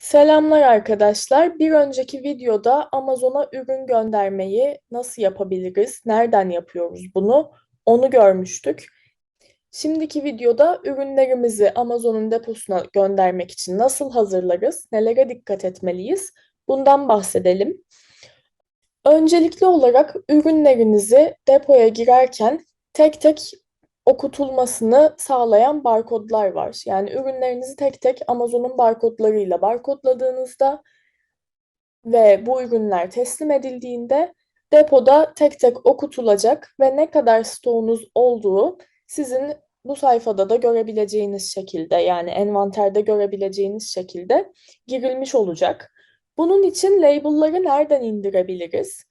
Selamlar arkadaşlar. Bir önceki videoda Amazon'a ürün göndermeyi nasıl yapabiliriz, nereden yapıyoruz bunu, onu görmüştük. Şimdiki videoda ürünlerimizi Amazon'un deposuna göndermek için nasıl hazırlarız, nelere dikkat etmeliyiz, bundan bahsedelim. Öncelikli olarak ürünlerinizi depoya girerken tek tek okutulmasını sağlayan barkodlar var. Yani ürünlerinizi tek tek Amazon'un barkodlarıyla barkodladığınızda ve bu ürünler teslim edildiğinde depoda tek tek okutulacak ve ne kadar stoğunuz olduğu sizin bu sayfada da görebileceğiniz şekilde yani envanterde görebileceğiniz şekilde girilmiş olacak. Bunun için label'ları nereden indirebiliriz?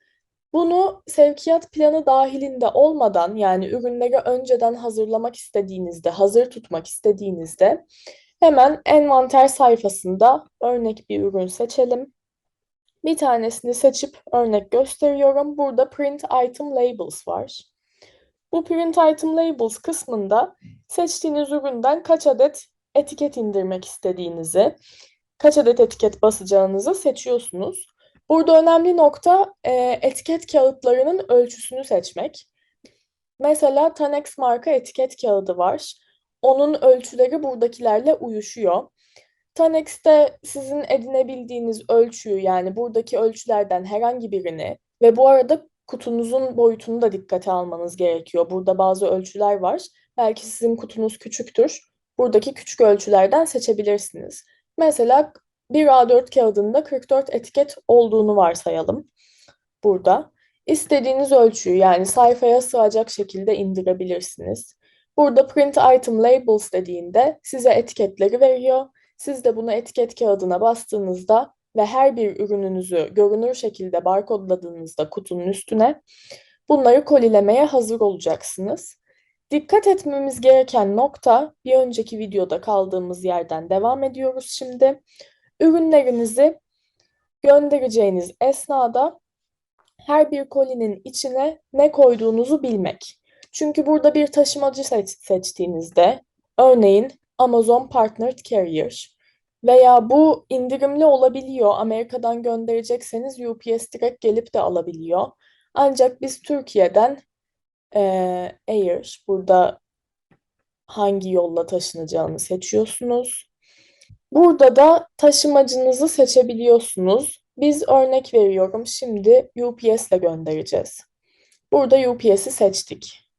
Bunu sevkiyat planı dahilinde olmadan yani ürünleri önceden hazırlamak istediğinizde, hazır tutmak istediğinizde hemen envanter sayfasında örnek bir ürün seçelim. Bir tanesini seçip örnek gösteriyorum. Burada Print Item Labels var. Bu Print Item Labels kısmında seçtiğiniz üründen kaç adet etiket indirmek istediğinizi, kaç adet etiket basacağınızı seçiyorsunuz. Burada önemli nokta e, etiket kağıtlarının ölçüsünü seçmek. Mesela Tanex marka etiket kağıdı var. Onun ölçüleri buradakilerle uyuşuyor. Tanex'te sizin edinebildiğiniz ölçüyü yani buradaki ölçülerden herhangi birini ve bu arada kutunuzun boyutunu da dikkate almanız gerekiyor. Burada bazı ölçüler var. Belki sizin kutunuz küçüktür. Buradaki küçük ölçülerden seçebilirsiniz. Mesela bir A4 kağıdında 44 etiket olduğunu varsayalım burada. İstediğiniz ölçüyü yani sayfaya sığacak şekilde indirebilirsiniz. Burada Print Item Labels dediğinde size etiketleri veriyor. Siz de bunu etiket kağıdına bastığınızda ve her bir ürününüzü görünür şekilde barkodladığınızda kutunun üstüne bunları kolilemeye hazır olacaksınız. Dikkat etmemiz gereken nokta bir önceki videoda kaldığımız yerden devam ediyoruz şimdi. Ürünlerinizi göndereceğiniz esnada her bir kolinin içine ne koyduğunuzu bilmek. Çünkü burada bir taşımacı seç seçtiğinizde, örneğin Amazon Partnered Carrier veya bu indirimli olabiliyor. Amerika'dan gönderecekseniz UPS direkt gelip de alabiliyor. Ancak biz Türkiye'den e, Air, burada hangi yolla taşınacağını seçiyorsunuz. Burada da taşımacınızı seçebiliyorsunuz. Biz örnek veriyorum. Şimdi UPS ile göndereceğiz. Burada UPS'i seçtik.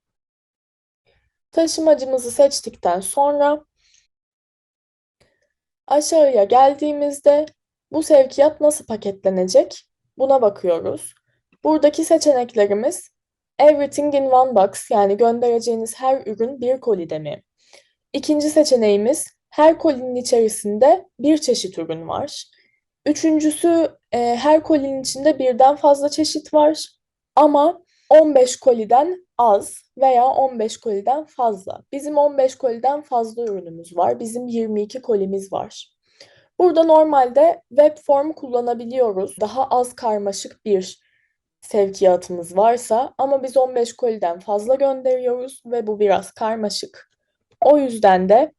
Taşımacımızı seçtikten sonra aşağıya geldiğimizde bu sevkiyat nasıl paketlenecek? Buna bakıyoruz. Buradaki seçeneklerimiz Everything in one box yani göndereceğiniz her ürün bir kolide mi? İkinci seçeneğimiz her kolinin içerisinde bir çeşit ürün var. Üçüncüsü e, her kolinin içinde birden fazla çeşit var ama 15 koliden az veya 15 koliden fazla. Bizim 15 koliden fazla ürünümüz var. Bizim 22 kolimiz var. Burada normalde web form kullanabiliyoruz. Daha az karmaşık bir sevkiyatımız varsa ama biz 15 koliden fazla gönderiyoruz ve bu biraz karmaşık. O yüzden de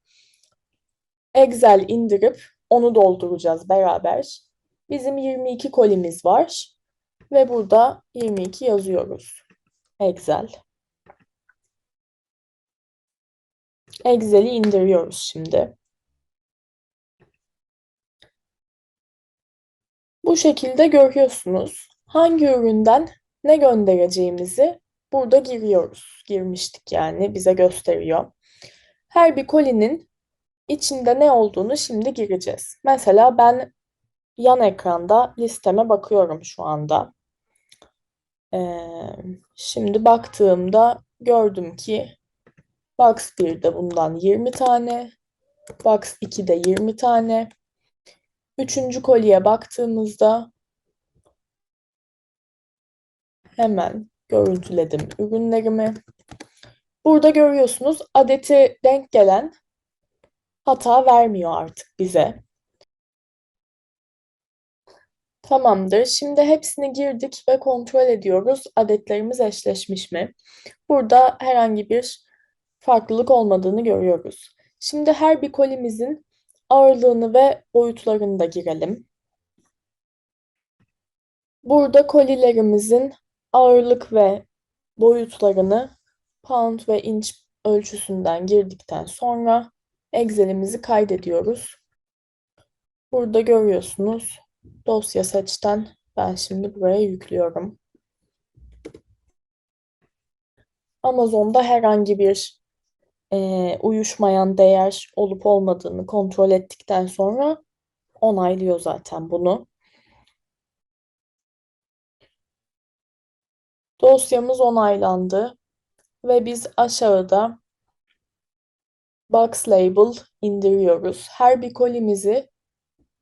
Excel indirip onu dolduracağız beraber. Bizim 22 kolimiz var ve burada 22 yazıyoruz. Excel. Excel'i indiriyoruz şimdi. Bu şekilde görüyorsunuz. Hangi üründen ne göndereceğimizi burada giriyoruz. Girmiştik yani bize gösteriyor. Her bir kolinin içinde ne olduğunu şimdi gireceğiz. Mesela ben yan ekranda listeme bakıyorum şu anda. Ee, şimdi baktığımda gördüm ki Box 1'de bundan 20 tane, Box 2'de 20 tane. Üçüncü kolye baktığımızda hemen görüntüledim ürünlerimi. Burada görüyorsunuz adeti denk gelen hata vermiyor artık bize. Tamamdır. Şimdi hepsini girdik ve kontrol ediyoruz. Adetlerimiz eşleşmiş mi? Burada herhangi bir farklılık olmadığını görüyoruz. Şimdi her bir kolimizin Ağırlığını ve boyutlarını da girelim. Burada kolilerimizin ağırlık ve boyutlarını pound ve inç ölçüsünden girdikten sonra Excel'imizi kaydediyoruz. Burada görüyorsunuz dosya seçten ben şimdi buraya yüklüyorum. Amazon'da herhangi bir e, uyuşmayan değer olup olmadığını kontrol ettikten sonra onaylıyor zaten bunu. Dosyamız onaylandı ve biz aşağıda Box Label indiriyoruz. Her bir kolimizi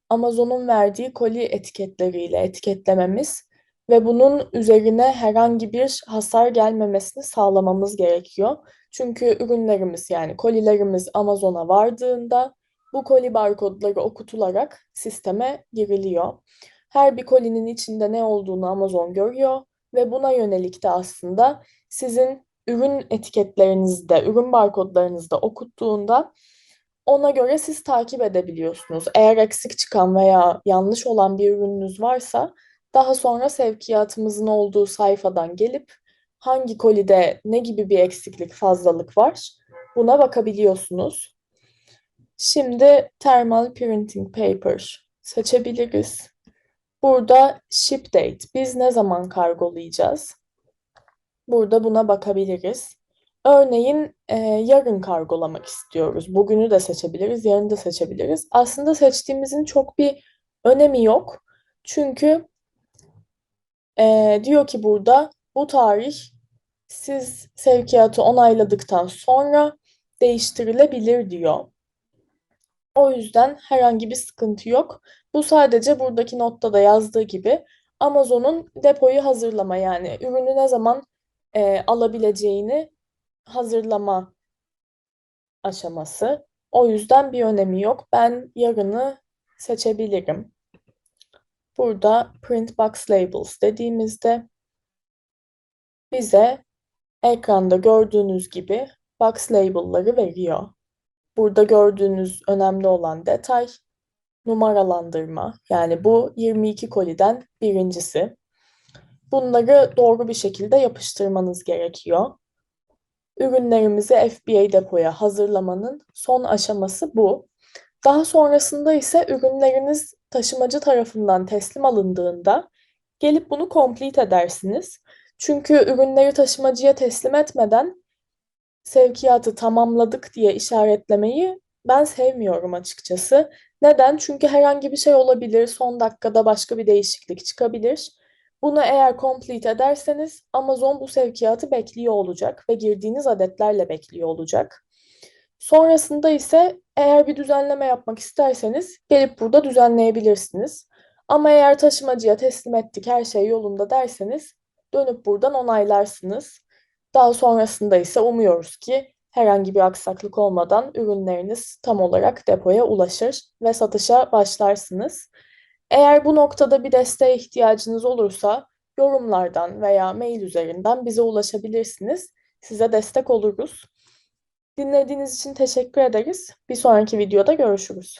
Amazon'un verdiği koli etiketleriyle etiketlememiz ve bunun üzerine herhangi bir hasar gelmemesini sağlamamız gerekiyor. Çünkü ürünlerimiz yani kolilerimiz Amazon'a vardığında bu koli barkodları okutularak sisteme giriliyor. Her bir kolinin içinde ne olduğunu Amazon görüyor ve buna yönelik de aslında sizin ürün etiketlerinizde, ürün barkodlarınızda okuttuğunda ona göre siz takip edebiliyorsunuz. Eğer eksik çıkan veya yanlış olan bir ürününüz varsa daha sonra sevkiyatımızın olduğu sayfadan gelip hangi kolide ne gibi bir eksiklik, fazlalık var buna bakabiliyorsunuz. Şimdi Thermal Printing Paper seçebiliriz. Burada ship date. Biz ne zaman kargolayacağız? Burada buna bakabiliriz. Örneğin e, yarın kargolamak istiyoruz. Bugünü de seçebiliriz, yarını da seçebiliriz. Aslında seçtiğimizin çok bir önemi yok. Çünkü e, diyor ki burada bu tarih siz sevkiyatı onayladıktan sonra değiştirilebilir diyor. O yüzden herhangi bir sıkıntı yok. Bu sadece buradaki notta da yazdığı gibi Amazon'un depoyu hazırlama yani ürünü ne zaman e, alabileceğini hazırlama aşaması. O yüzden bir önemi yok. Ben yarını seçebilirim. Burada Print Box Labels dediğimizde bize ekranda gördüğünüz gibi box label'ları veriyor. Burada gördüğünüz önemli olan detay numaralandırma. Yani bu 22 koliden birincisi. Bunları doğru bir şekilde yapıştırmanız gerekiyor. Ürünlerimizi FBA depoya hazırlamanın son aşaması bu. Daha sonrasında ise ürünleriniz taşımacı tarafından teslim alındığında gelip bunu complete edersiniz. Çünkü ürünleri taşımacıya teslim etmeden sevkiyatı tamamladık diye işaretlemeyi ben sevmiyorum açıkçası. Neden? Çünkü herhangi bir şey olabilir, son dakikada başka bir değişiklik çıkabilir. Bunu eğer complete ederseniz Amazon bu sevkiyatı bekliyor olacak ve girdiğiniz adetlerle bekliyor olacak. Sonrasında ise eğer bir düzenleme yapmak isterseniz gelip burada düzenleyebilirsiniz. Ama eğer taşımacıya teslim ettik her şey yolunda derseniz dönüp buradan onaylarsınız. Daha sonrasında ise umuyoruz ki herhangi bir aksaklık olmadan ürünleriniz tam olarak depoya ulaşır ve satışa başlarsınız. Eğer bu noktada bir desteğe ihtiyacınız olursa yorumlardan veya mail üzerinden bize ulaşabilirsiniz. Size destek oluruz. Dinlediğiniz için teşekkür ederiz. Bir sonraki videoda görüşürüz.